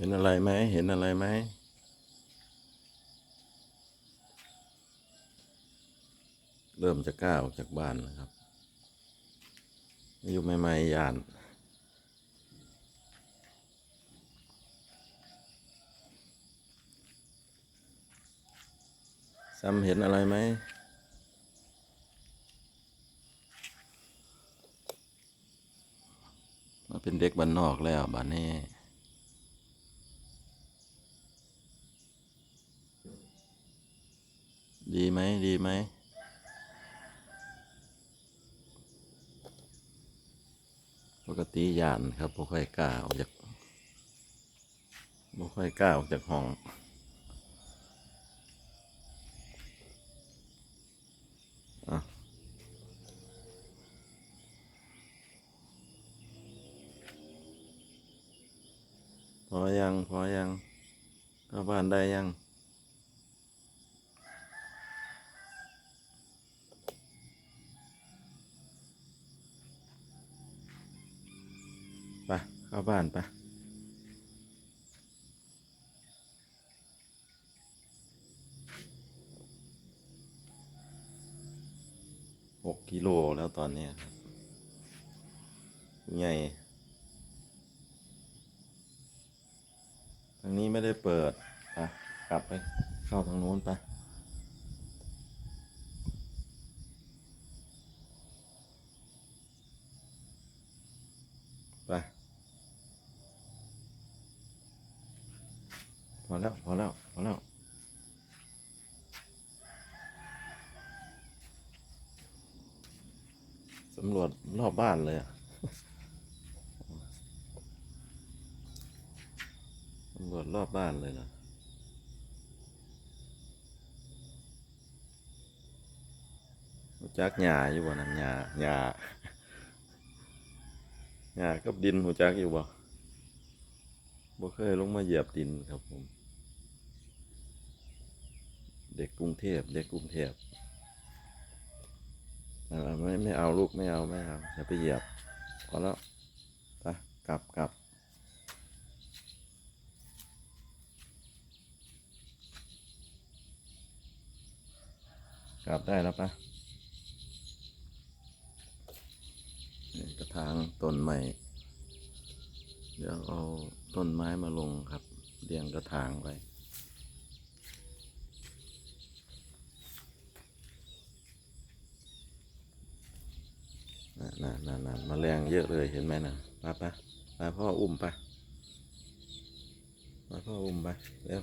เห็นอะไรไหมเห็นอะไรไหมเริ่มจะก้าออกจากบ้านแล้วครับ อยู่ใหม่ๆยานซ้ำเห็นอะไรไหมมาเป็นเด็กบ้านนอกแล้วบ้านนี้ ดีไหมดีไหมปกติยานครับบ่ค่อยกล้าออกจากบ่ค่อยกล้าออกจากห้องอะพอยัง พอยังเข้าบ้านได้ยัง ไป เข้าบ้านไปหกกิโลแล้วตอนนี้ใหญ่ทางนี้ไม่ได้เปิดไปกลับไปเข้าทางโน้นไปไป อแล้ว พอแล้ว พอแล้ว สำรวจรอบบ้านเลยอะสำรวจรอบบ้านเลยนะรู้จักหญ้าอยู่บ่นั่นหญ้าหญ้าหญ้ากับดินหูจักอยู่บ่บ่เคยลงมาเหยียบดินครับผม เด็กกรุงเทพ เด็กกรุงเทพไม่ไม่เอาลูกไม่เอาไม่เอาอย่าไปเหยียบพอแล้วไปกลับกลับกลับได้แล้วปะนี่กระถางต้นใหม่ เดี๋ยวเอาต้นไม้มาลงครับ เรียงกระถางไว้ น่ะน่ะน่ะมาแรงเยอะเลยเห็นไหมนะมาปะมาพ่ออุ้มปะมาพ่ออุ้มไปเร็ว